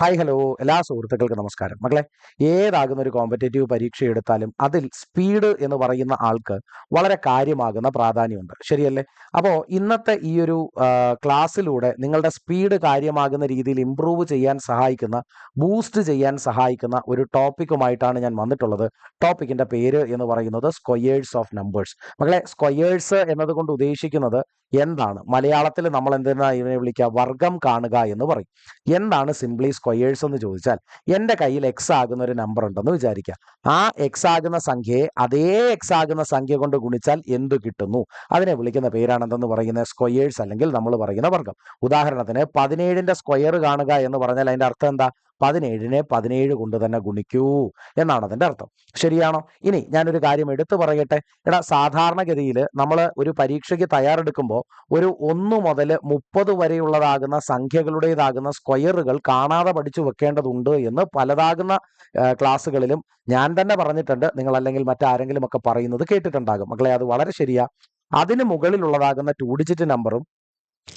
Hi hello എല്ലാ സുഹൃത്തുക്കൾക്കും നമസ്കാരം. മക്കളെ ഏതാകുന്ന ഒരു കോമ്പറ്റേറ്റീവ് പരീക്ഷ എടുത്താലും അതിൽ സ്പീഡ് എന്ന് പറയുന്ന ആൾക്ക് വളരെ കാര്യമാകുന്ന പ്രാധാന്യമുണ്ട്. ശരിയല്ലേ? അപ്പോൾ ഇന്നത്തെ ഈ ഒരു ക്ലാസ്സിലൂടെ നിങ്ങളുടെ സ്പീഡ് കാര്യമാകുന്ന രീതിയിൽ ഇമ്പ്രൂവ് ചെയ്യാൻ സഹായിക്കുന്ന ബൂസ്റ്റ് ചെയ്യാൻ സഹായിക്കുന്ന ഒരു ടോപ്പിക്കുമായിട്ടാണ് ഞാൻ വന്നിട്ടുള്ളത്. ടോപ്പിക്കിന്റെ പേര് എന്ന് പറയുന്നത് സ്ക്വയേഴ്സ് ഓഫ് നമ്പേഴ്സ് മക്കളെ സ്ക്വയേഴ്സ് എന്നതുകൊണ്ട് ഉദ്ദേശിക്കുന്നത് എന്താണ്? മലയാളത്തിൽ നമ്മൾ എന്തിനാ ഇതിനെ വിളിക്കുക വർഗം കാണുക എന്ന് പറയും. എന്താണ് സിംപ്ലി സ്ക്വയേഴ്സ് എന്ന് ചോദിച്ചാൽ എന്റെ കയ്യിൽ എക്സ് ആകുന്ന ഒരു നമ്പർ ഉണ്ടെന്ന് വിചാരിക്കുക. ആ എക്സ് ആകുന്ന സംഖ്യയെ അതേ എക്സ് ആകുന്ന സംഖ്യ കൊണ്ട് ഗുണിച്ചാൽ എന്ത് കിട്ടുന്നു? അതിനെ വിളിക്കുന്ന പേരാണ് എന്തെന്ന് പറയുന്നത് സ്ക്വയേഴ്സ് അല്ലെങ്കിൽ നമ്മൾ പറയുന്ന വർഗം. ഉദാഹരണത്തിന് പതിനേഴിന്റെ സ്ക്വയർ കാണുക എന്ന് പറഞ്ഞാൽ അതിന്റെ അർത്ഥം എന്താ? പതിനേഴിനെ പതിനേഴ് കൊണ്ട് തന്നെ ഗുണിക്കൂ എന്നാണ് അതിന്റെ അർത്ഥം. ശരിയാണോ? ഇനി ഞാനൊരു കാര്യം എടുത്തു പറയട്ടെ. എടാ സാധാരണഗതിയിൽ നമ്മൾ ഒരു പരീക്ഷയ്ക്ക് തയ്യാറെടുക്കുമ്പോൾ ഒരു ഒന്ന് മുതൽ മുപ്പത് വരെയുള്ളതാകുന്ന സംഖ്യകളുടേതാകുന്ന സ്ക്വയറുകൾ കാണാതെ പഠിച്ചു വെക്കേണ്ടതുണ്ട് എന്ന് പലതാകുന്ന ക്ലാസ്സുകളിലും ഞാൻ തന്നെ പറഞ്ഞിട്ടുണ്ട്. നിങ്ങൾ അല്ലെങ്കിൽ മറ്റാരെങ്കിലും ഒക്കെ പറയുന്നത് കേട്ടിട്ടുണ്ടാകും. മക്കളെ അത് വളരെ ശരിയാ. അതിന് മുകളിലുള്ളതാകുന്ന ടു ഡിജിറ്റ് നമ്പറും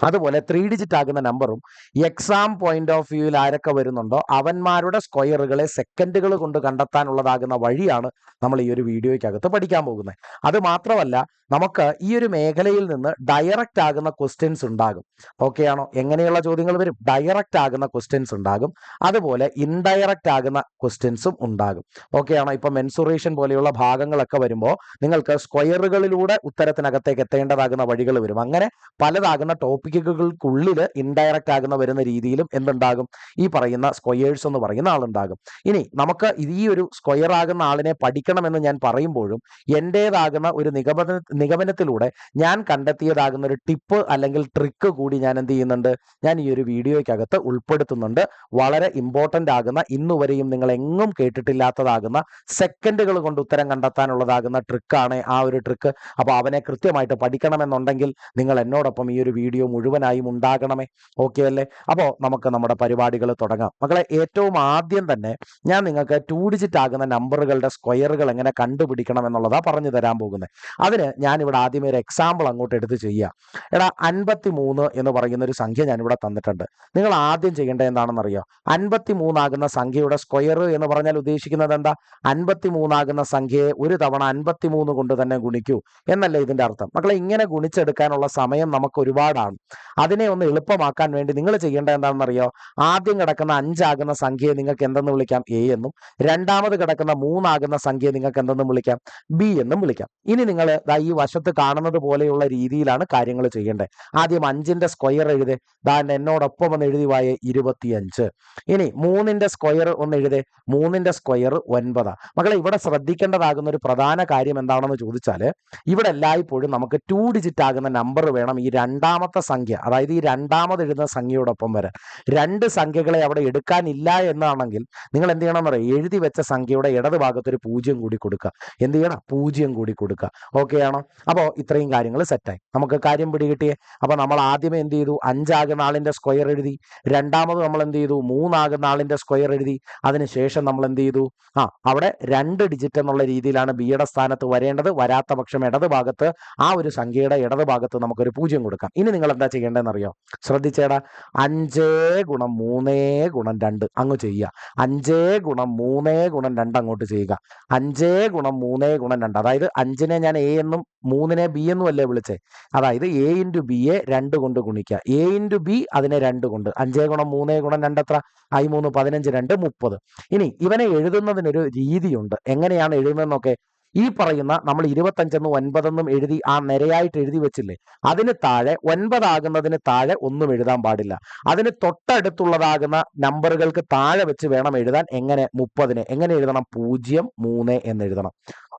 അതുപോലെ ത്രീ ഡിജിറ്റ് ആകുന്ന നമ്പറും എക്സാം പോയിന്റ് ഓഫ് വ്യൂവിൽ ആരൊക്കെ വരുന്നുണ്ടോ അവന്മാരുടെ സ്ക്വയറുകളെ സെക്കൻഡുകൾ കൊണ്ട് കണ്ടെത്താനുള്ളതാകുന്ന വഴിയാണ് നമ്മൾ ഈ ഒരു വീഡിയോയ്ക്കകത്ത് പഠിക്കാൻ പോകുന്നത്. അത് മാത്രമല്ല നമുക്ക് ഈ ഒരു മേഖലയിൽ നിന്ന് ഡയറക്റ്റ് ആകുന്ന ക്വസ്റ്റ്യൻസ് ഉണ്ടാകും. ഓക്കെ ആണോ? എങ്ങനെയുള്ള ചോദ്യങ്ങൾ വരും? ഡയറക്റ്റ് ആകുന്ന ക്വസ്റ്റ്യൻസ് ഉണ്ടാകും. അതുപോലെ ഇൻഡയറക്റ്റ് ആകുന്ന ക്വസ്റ്റ്യൻസും ഉണ്ടാകും. ഓക്കെ ആണോ? ഇപ്പൊ മെൻസുറേഷൻ പോലെയുള്ള ഭാഗങ്ങളൊക്കെ വരുമ്പോൾ നിങ്ങൾക്ക് സ്ക്വയറുകളിലൂടെ ഉത്തരത്തിനകത്തേക്ക് എത്തേണ്ടതാകുന്ന വഴികൾ വരും. അങ്ങനെ പലതാകുന്ന ടോപ്പിക്കുകൾക്കുള്ളിൽ ഇൻഡയറക്റ്റ് ആകുന്ന വരുന്ന രീതിയിലും എന്തുണ്ടാകും? ഈ പറയുന്ന സ്ക്വയേഴ്സ് എന്ന് പറയുന്ന ആളുണ്ടാകും. ഇനി നമുക്ക് ഈ ഒരു സ്ക്വയർ ആകുന്ന ആളിനെ പഠിക്കണമെന്ന് ഞാൻ പറയുമ്പോഴും എന്റേതാകുന്ന ഒരു നിഗമന നിഗമനത്തിലൂടെ ഞാൻ കണ്ടെത്തിയതാകുന്ന ഒരു ടിപ്പ് അല്ലെങ്കിൽ ട്രിക്ക് കൂടി ഞാൻ എന്ത് ചെയ്യുന്നുണ്ട്? ഞാൻ ഈ ഒരു വീഡിയോയ്ക്കകത്ത് ഉൾപ്പെടുത്തുന്നുണ്ട്. വളരെ ഇമ്പോർട്ടന്റ് ആകുന്ന ഇന്നുവരെയും നിങ്ങൾ എങ്ങും കേട്ടിട്ടില്ലാത്തതാകുന്ന സെക്കൻഡുകൾ കൊണ്ട് ഉത്തരം കണ്ടെത്താനുള്ളതാകുന്ന ട്രിക്കാണ് ആ ഒരു ട്രിക്ക് അപ്പോൾ അവനെ കൃത്യമായിട്ട് പഠിക്കണമെന്നുണ്ടെങ്കിൽ നിങ്ങൾ എന്നോടൊപ്പം ഈ ഒരു വീഡിയോ മുഴുവനായും ഉണ്ടാകണമേ. ഓക്കെ അല്ലേ? അപ്പോൾ നമുക്ക് നമ്മുടെ പരിപാടികൾ തുടങ്ങാം. മക്കളെ ഏറ്റവും ആദ്യം തന്നെ ഞാൻ നിങ്ങൾക്ക് ടു ഡിജിറ്റ് ആകുന്ന നമ്പറുകളുടെ സ്ക്വയറുകൾ എങ്ങനെ കണ്ടുപിടിക്കണം എന്നുള്ളതാ പറഞ്ഞു തരാൻ പോകുന്നത് അതിന് ഞാൻ ആദ്യമേ ഒരു എക്സാമ്പിൾ അങ്ങോട്ട് എടുത്ത് ചെയ്യാം. എടാ അൻപത്തി മൂന്ന് എന്ന് പറയുന്ന ഒരു സംഖ്യ ഞാൻ തന്നിട്ടുണ്ട്. നിങ്ങൾ ആദ്യം ചെയ്യേണ്ടത് എന്താണെന്ന് അറിയോ അൻപത്തി മൂന്നാകുന്ന സംഖ്യയുടെ സ്ക്വയർ എന്ന് പറഞ്ഞാൽ ഉദ്ദേശിക്കുന്നത് എന്താ? അൻപത്തി മൂന്നാകുന്ന സംഖ്യയെ ഒരു തവണ അൻപത്തി മൂന്ന് കൊണ്ട് തന്നെ ഗുണിക്കൂ. എന്നല്ലേ ഇതിന്റെ അർത്ഥം? മക്കളെ ഇങ്ങനെ ഗുണിച്ചെടുക്കാനുള്ള സമയം നമുക്ക് ഒരുപാടാണ്. അതിനെ ഒന്ന് എളുപ്പമാക്കാൻ വേണ്ടി നിങ്ങൾ ചെയ്യേണ്ടത് എന്താണെന്നറിയോ? ആദ്യം കിടക്കുന്ന അഞ്ചാകുന്ന സംഖ്യയെ നിങ്ങൾക്ക് എന്തെന്ന് വിളിക്കാം? എ എന്നും. രണ്ടാമത് കിടക്കുന്ന മൂന്നാകുന്ന സംഖ്യയെ നിങ്ങൾക്ക് എന്തെന്നും വിളിക്കാം? ബി എന്നും വിളിക്കാം. ഇനി നിങ്ങൾ ദാ ഈ വശത്ത് കാണുന്നത് പോലെയുള്ള രീതിയിലാണ് കാര്യങ്ങൾ ചെയ്യേണ്ടത്. ആദ്യം അഞ്ചിന്റെ സ്ക്വയർ എഴുതേ. ദാ എന്നോടൊപ്പം ഒന്ന് എഴുതി വായ. ഇരുപത്തിയഞ്ച്. ഇനി മൂന്നിന്റെ സ്ക്വയർ ഒന്ന് എഴുതേ. മൂന്നിന്റെ സ്ക്വയർ ഒൻപതാ. മകളെ ഇവിടെ ശ്രദ്ധിക്കേണ്ടതാകുന്ന ഒരു പ്രധാന കാര്യം എന്താണെന്ന് ചോദിച്ചാൽ ഇവിടെ എല്ലായ്പ്പോഴും നമുക്ക് ടു ഡിജിറ്റ് ആകുന്ന നമ്പർ വേണം. ഈ രണ്ടാമത്തെ സംഖ്യ. അതായത് ഈ രണ്ടാമത് എഴുതുന്ന സംഖ്യയോടൊപ്പം വരെ. രണ്ട് സംഖ്യകളെ അവിടെ എടുക്കാനില്ല എന്നാണെങ്കിൽ നിങ്ങൾ എന്ത് ചെയ്യണം എന്നറിയാം എഴുതി വെച്ച സംഖ്യയുടെ ഇടത് ഭാഗത്ത് ഒരു പൂജ്യം കൂടി കൊടുക്കുക. എന്ത് ചെയ്യണം? പൂജ്യം കൂടി കൊടുക്കുക. ഓക്കെ ആണോ? അപ്പോൾ ഇത്രയും കാര്യങ്ങൾ സെറ്റായി നമുക്ക് കാര്യം പിടികിട്ടിയേ. അപ്പോൾ നമ്മൾ ആദ്യം എന്ത് ചെയ്തു? അഞ്ചാകുന്ന ആളിന്റെ സ്ക്വയർ എഴുതി. രണ്ടാമത് നമ്മൾ എന്ത് ചെയ്തു? മൂന്നാകുന്ന ആളിന്റെ സ്ക്വയർ എഴുതി. അതിനുശേഷം നമ്മൾ എന്ത് ചെയ്തു? ആ അവിടെ രണ്ട് ഡിജിറ്റ് എന്നുള്ള രീതിയിലാണ് ബിയുടെ സ്ഥാനത്ത് വരേണ്ടത്. വരാത്ത പക്ഷം ഇടത് ഭാഗത്ത് ആ ഒരു സംഖ്യയുടെ ഇടത് ഭാഗത്ത് നമുക്കൊരു പൂജ്യം കൊടുക്കാം. ഇനി നിങ്ങൾ എന്താ ചെയ്യേണ്ടതെന്ന് അറിയോ ശ്രദ്ധിച്ചേടാ. അഞ്ചേ ഗുണം മൂന്നേ ഗുണം രണ്ട് അങ്ങ് ചെയ്യുക. അഞ്ചേ ഗുണം മൂന്നേ ഗുണം രണ്ട് അങ്ങോട്ട് ചെയ്യുക. അഞ്ചേ ഗുണം മൂന്നേ ഗുണം രണ്ട്. അതായത് അഞ്ചിനെ ഞാൻ എ എന്നും മൂന്നിനെ ബി എന്നും അല്ലേ വിളിച്ചേ? അതായത് എ ഇന്റു ബിയെ രണ്ട് കൊണ്ട് ഗുണിക്കുക. എ ഇന്റു ബി അതിനെ രണ്ട് കൊണ്ട്. അഞ്ചേ ഗുണം മൂന്നേ ഗുണം രണ്ട് എത്ര? ഐ മൂന്ന് പതിനഞ്ച് രണ്ട് മുപ്പത്. ഇനി ഇവനെ എഴുതുന്നതിനൊരു രീതിയുണ്ട്. എങ്ങനെയാണ് എഴുതുന്നതെന്നൊക്കെ ഈ പറയുന്ന നമ്മൾ ഇരുപത്തഞ്ചെന്നും ഒൻപതെന്നും എഴുതി ആ നിരയായിട്ട് എഴുതി വെച്ചില്ലേ? അതിന് താഴെ ഒൻപതാകുന്നതിന് താഴെ ഒന്നും എഴുതാൻ പാടില്ല. അതിന് തൊട്ടടുത്തുള്ളതാകുന്ന നമ്പറുകൾക്ക് താഴെ വെച്ച് വേണം എഴുതാൻ. എങ്ങനെ? മുപ്പതിന്. എങ്ങനെ എഴുതണം? പൂജ്യം മൂന്ന് എന്ന് എഴുതണം.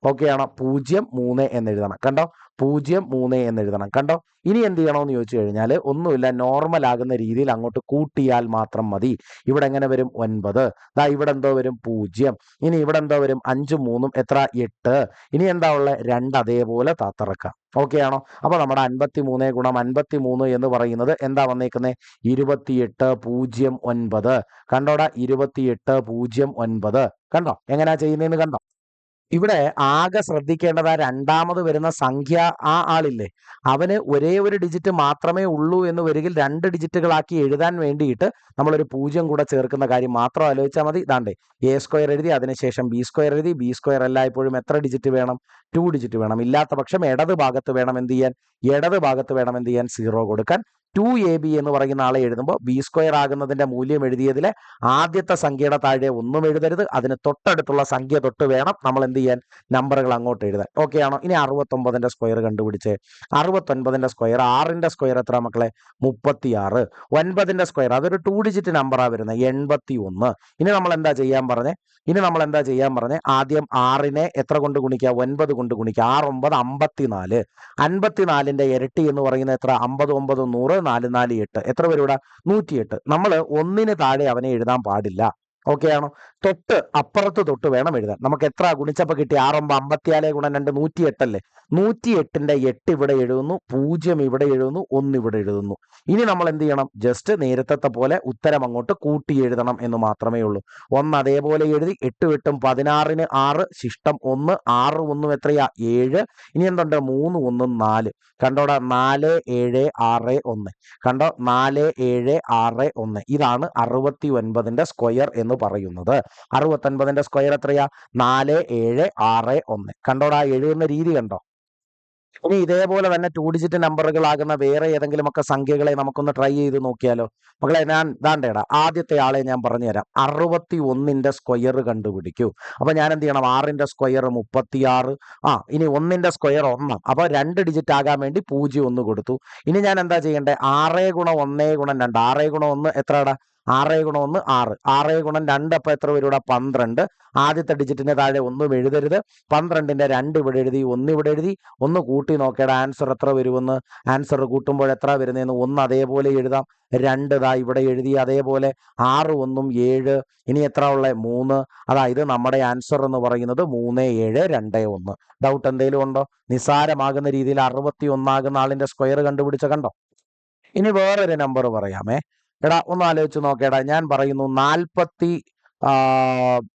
ഓക്കെ ആണോ പൂജ്യം മൂന്ന് എന്ന് എഴുതണം കണ്ടോ? പൂജ്യം മൂന്ന് എന്ന് എഴുതണം കണ്ടോ? ഇനി എന്ത് ചെയ്യണമെന്ന് ചോദിച്ചു കഴിഞ്ഞാൽ ഒന്നുമില്ല നോർമൽ ആകുന്ന രീതിയിൽ അങ്ങോട്ട് കൂട്ടിയാൽ മാത്രം മതി. ഇവിടെ എങ്ങനെ വരും? ഒൻപത്. ദാ ഇവിടെ എന്തോ വരും? പൂജ്യം. ഇനി ഇവിടെ എന്തോ വരും? അഞ്ചും മൂന്നും എത്ര? എട്ട്. ഇനി എന്താ ഉള്ളത് രണ്ട് അതേപോലെ താത്തറക്കാം ഓക്കെ ആണോ? അപ്പൊ നമ്മുടെ അൻപത്തി മൂന്ന് ഗുണം അൻപത്തി മൂന്ന് എന്ന് പറയുന്നത് എന്താ വന്നേക്കുന്നത് ഇരുപത്തിയെട്ട് പൂജ്യം ഒൻപത്. കണ്ടോടാ? ഇരുപത്തിയെട്ട് പൂജ്യം ഒൻപത്. കണ്ടോ? എങ്ങനെയാ ചെയ്യുന്നതെന്ന് കണ്ടോ? ഇവിടെ ആകെ ശ്രദ്ധിക്കേണ്ടത് ആ രണ്ടാമത് വരുന്ന സംഖ്യ ആ ആളില്ലേ? അവന് ഒരേ ഒരു ഡിജിറ്റ് മാത്രമേ ഉള്ളൂ എന്ന് വരികിൽ രണ്ട് ഡിജിറ്റുകളാക്കി എഴുതാൻ വേണ്ടിയിട്ട് നമ്മളൊരു പൂജ്യം കൂടെ ചേർക്കുന്ന കാര്യം മാത്രം ആലോചിച്ചാൽ മതി. ഇതാണ്ടേ എ സ്ക്വയർ എഴുതി അതിനുശേഷം ബി സ്ക്വയർ എഴുതി ബി സ്ക്വയർ എല്ലായ്പ്പോഴും എത്ര ഡിജിറ്റ് വേണം? ടു ഡിജിറ്റ് വേണം. ഇല്ലാത്ത പക്ഷം ഇടത് ഭാഗത്ത് വേണം എന്ത് ചെയ്യാൻ? ഇടത് ഭാഗത്ത് വേണം എന്ത് ചെയ്യാൻ? സീറോ കൊടുക്കാൻ. ടു എ ബി എന്ന് പറയുന്ന ആളെ എഴുതുമ്പോൾ ബി സ്ക്വയർ ആകുന്നതിന്റെ മൂല്യം എഴുതിയതിലെ ആദ്യത്തെ സംഖ്യയുടെ താഴെ ഒന്നും എഴുതരുത്. അതിന് തൊട്ടടുത്തുള്ള സംഖ്യ തൊട്ട് വേണം നമ്മൾ എന്ത് ചെയ്യാൻ? നമ്പറുകൾ അങ്ങോട്ട് എഴുതാൻ. ഓക്കെ ആണോ? ഇനി അറുപത്തൊമ്പതിന്റെ സ്ക്വയർ കണ്ടുപിടിച്ച്. അറുപത്തൊൻപതിന്റെ സ്ക്വയർ ആറിന്റെ സ്ക്വയർ എത്ര മക്കളെ? മുപ്പത്തിയാറ്. ഒൻപതിന്റെ സ്ക്വയർ അതൊരു ടു ഡിജിറ്റ് നമ്പറാ വരുന്നത് എൺപത്തി ഒന്ന് ഇനി നമ്മൾ എന്താ ചെയ്യാൻ പറഞ്ഞേ? ഇനി നമ്മൾ എന്താ ചെയ്യാൻ പറഞ്ഞേ? ആദ്യം ആറിനെ എത്ര കൊണ്ട് ഗുണിക്കുക ഒൻപത് കൊണ്ട് ഗുണിക്കുക ആറ് ഒമ്പത് അമ്പത്തിനാല്. അൻപത്തിനാലിന്റെ ഇരട്ടി എന്ന് പറയുന്നത് എത്ര? അമ്പത് ഒമ്പത് നൂറ്. നാല് നാല് എട്ട്. എത്ര വരും ഇവിടെ? നൂറ്റിയെട്ട്. നമ്മൾ ഒന്നിന് താഴെ അവനെ എഴുതാൻ പാടില്ല. ഓക്കെ ആണോ? തൊട്ട് അപ്പുറത്ത് തൊട്ട് വേണം എഴുതാൻ. നമുക്ക് എത്ര ഗുണിച്ചപ്പോൾ കിട്ടി? ആറുമ്പോൾ അമ്പത്തിയാൽ ഗുണം രണ്ട് നൂറ്റി എട്ടല്ലേ നൂറ്റി എട്ടിന്റെ എട്ട് ഇവിടെ എഴുതുന്നു പൂജ്യം ഇവിടെ എഴുതുന്നു ഒന്ന് ഇവിടെ എഴുതുന്നു. ഇനി നമ്മൾ എന്ത് ചെയ്യണം? ജസ്റ്റ് നേരത്തെ പോലെ ഉത്തരം അങ്ങോട്ട് കൂട്ടി എഴുതണം എന്ന് മാത്രമേ ഉള്ളൂ. ഒന്ന് അതേപോലെ എഴുതി എട്ട് വെട്ടും പതിനാറിന് ആറ് ശിഷ്ടം ഒന്ന് ആറ് ഒന്നും എത്രയാ? ഏഴ്. ഇനി എന്തുണ്ട്? മൂന്ന് ഒന്നും നാല്. കണ്ടോടാ? നാല് ഏഴ് ആറ് ഒന്ന്. കണ്ടോ? നാല് ഏഴ് ആറ് ഒന്ന്. ഇതാണ് അറുപത്തി ഒൻപതിന്റെ സ്ക്വയർ എന്ന് പറയുന്നത്. അറുപത്തൊൻപതിന്റെ സ്ക്വയർ എത്രയാ? നാല് ഏഴ് ആറ് ഒന്ന്. കണ്ടോടാ എഴുതുന്ന രീതി കണ്ടോ? ഇനി ഇതേപോലെ തന്നെ ടു ഡിജിറ്റ് നമ്പറുകളാകുന്ന വേറെ ഏതെങ്കിലും ഒക്കെ സംഖ്യകളെ നമുക്കൊന്ന് ട്രൈ ചെയ്ത് നോക്കിയാലോ. മക്കളെ ഞാൻ ദാണ്ടേടാ ആദ്യത്തെ ആളെ ഞാൻ പറഞ്ഞുതരാം. അറുപത്തി ഒന്നിന്റെ സ്ക്വയർ കണ്ടുപിടിക്കൂ. അപ്പൊ ഞാൻ എന്ത് ചെയ്യണം? ആറിന്റെ സ്ക്വയർ മുപ്പത്തിയാറ്. ആ ഇനി ഒന്നിന്റെ സ്ക്വയർ ഒന്നാം. അപ്പൊ രണ്ട് ഡിജിറ്റ് ആകാൻ വേണ്ടി പൂജ്യം ഒന്ന് കൊടുത്തു. ഇനി ഞാൻ എന്താ ചെയ്യേണ്ടത് ആറേ ഗുണം ഒന്നേ ഗുണം രണ്ട്. ആറേ ഗുണം ഒന്ന് എത്രടാ? ആറേ ഗുണം ഒന്ന് ആറ്. ആറ് ഗുണം രണ്ട് അപ്പൊ എത്ര വരും ഇവിടെ? പന്ത്രണ്ട്. ആദ്യത്തെ ഡിജിറ്റിന്റെ താഴെ ഒന്നും എഴുതരുത്. പന്ത്രണ്ടിന്റെ രണ്ട് ഇവിടെ എഴുതി ഒന്ന് ഇവിടെ എഴുതി. ഒന്ന് കൂട്ടി നോക്കേണ്ട ആൻസർ എത്ര വരുമെന്ന്? ആൻസർ കൂട്ടുമ്പോൾ എത്ര വരുന്നതെന്ന് ഒന്ന് അതേപോലെ എഴുതാം. രണ്ട് ഇതാ ഇവിടെ എഴുതി അതേപോലെ ആറ് ഒന്നും ഏഴ്. ഇനി എത്ര ഉള്ള? മൂന്ന്. അതായത് നമ്മുടെ ആൻസർ എന്ന് പറയുന്നത് മൂന്ന് ഏഴ് രണ്ട് ഒന്ന്. ഡൗട്ട് എന്തെങ്കിലും ഉണ്ടോ? നിസാരമാകുന്ന രീതിയിൽ അറുപത്തി ഒന്നാകുന്ന ആളിന്റെ സ്ക്വയർ കണ്ടുപിടിച്ച കണ്ടോ? ഇനി വേറൊരു നമ്പർ പറയാമേ. എടാ ഒന്ന് ആലോചിച്ച് നോക്കേടാ. ഞാൻ പറയുന്നു നാൽപ്പത്തി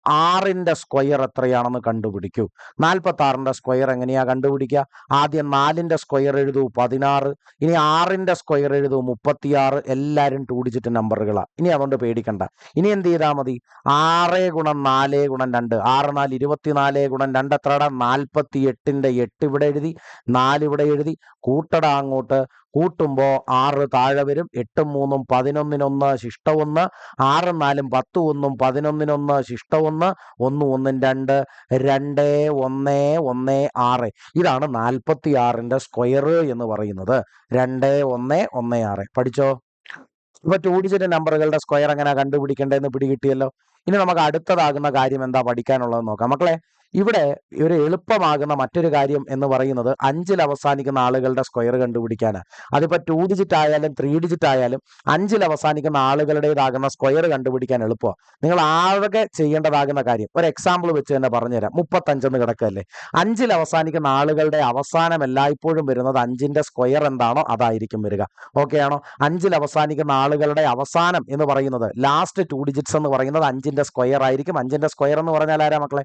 ആറിന്റെ സ്ക്വയർ എത്രയാണെന്ന് കണ്ടുപിടിക്കൂ. നാൽപ്പത്തി ആറിന്റെ സ്ക്വയർ എങ്ങനെയാ കണ്ടുപിടിക്കുക? ആദ്യം നാലിന്റെ സ്ക്വയർ എഴുതൂ പതിനാറ്. ഇനി ആറിന്റെ സ്ക്വയർ എഴുതൂ മുപ്പത്തിയാറ്. എല്ലാവരും ടു ഡിജിറ്റ് നമ്പറുകളാണ് ഇനി അതുകൊണ്ട് പേടിക്കണ്ട. ഇനി എന്ത് ചെയ്താൽ മതി? ആറ് ഗുണം നാല് ഗുണം രണ്ട്. ആറ് നാല് ഇരുപത്തിനാല് ഗുണം രണ്ട് എത്രടാ? നാൽപ്പത്തി എട്ടിന്റെ എട്ട് ഇവിടെ എഴുതി നാല് ഇവിടെ എഴുതി. കൂട്ടടാ അങ്ങോട്ട്. കൂട്ടുമ്പോ ആറ് താഴെ വരും എട്ടും മൂന്നും പതിനൊന്നിനൊന്ന് ശിഷ്ട ഒന്ന് ആറും നാലും പത്ത് ഒന്നും പതിനൊന്നിനൊന്ന് ശിഷ്ട ഒന്ന് ഒന്നും ഒന്നും രണ്ട് രണ്ട് ഒന്ന് ഒന്ന് ആറ്. ഇതാണ് നാൽപ്പത്തി ആറിന്റെ സ്ക്വയർ എന്ന് പറയുന്നത്. രണ്ട് ഒന്ന് ഒന്ന് ആറ്. പഠിച്ചോ? ഇപ്പൊ ടു ഡിജിറ്റ് നമ്പറുകളുടെ സ്ക്വയർ എങ്ങനെ കണ്ടുപിടിക്കേണ്ടതെന്ന് പിടികിട്ടിയല്ലോ? ഇനി നമുക്ക് അടുത്തതാകുന്ന കാര്യം എന്താ പഠിക്കാനുള്ളത് നോക്കാം. മക്കളെ ഇവിടെ ഒരു എളുപ്പമാകുന്ന മറ്റൊരു കാര്യം എന്ന് പറയുന്നത് അഞ്ചിൽ അവസാനിക്കുന്ന ആളുകളുടെ സ്ക്വയർ കണ്ടുപിടിക്കാനാണ്. അതിപ്പോ ടു ഡിജിറ്റ് ആയാലും ത്രീ ഡിജിറ്റ് ആയാലും അഞ്ചിൽ അവസാനിക്കുന്ന ആളുകളുടേതാകുന്ന സ്ക്വയർ കണ്ടുപിടിക്കാൻ എളുപ്പമാണ്. നിങ്ങൾ ആകെ ചെയ്യേണ്ടതാകുന്ന കാര്യം ഒരു എക്സാമ്പിൾ വെച്ച് തന്നെ പറഞ്ഞുതരാം. മുപ്പത്തഞ്ചെന്ന് കിടക്കല്ലേ അഞ്ചിൽ അവസാനിക്കുന്ന ആളുകളുടെ അവസാനം എല്ലായ്പ്പോഴും വരുന്നത് അഞ്ചിന്റെ സ്ക്വയർ എന്താണോ അതായിരിക്കും വരിക. ഓക്കെ ആണോ? അഞ്ചിൽ അവസാനിക്കുന്ന ആളുകളുടെ അവസാനം എന്ന് പറയുന്നത് ലാസ്റ്റ് ടു ഡിജിറ്റ്സ് എന്ന് പറയുന്നത് അഞ്ചിന്റെ സ്ക്വയർ ആയിരിക്കും. അഞ്ചിന്റെ സ്ക്വയർ എന്ന് പറഞ്ഞാൽ ആരാ മക്കളെ?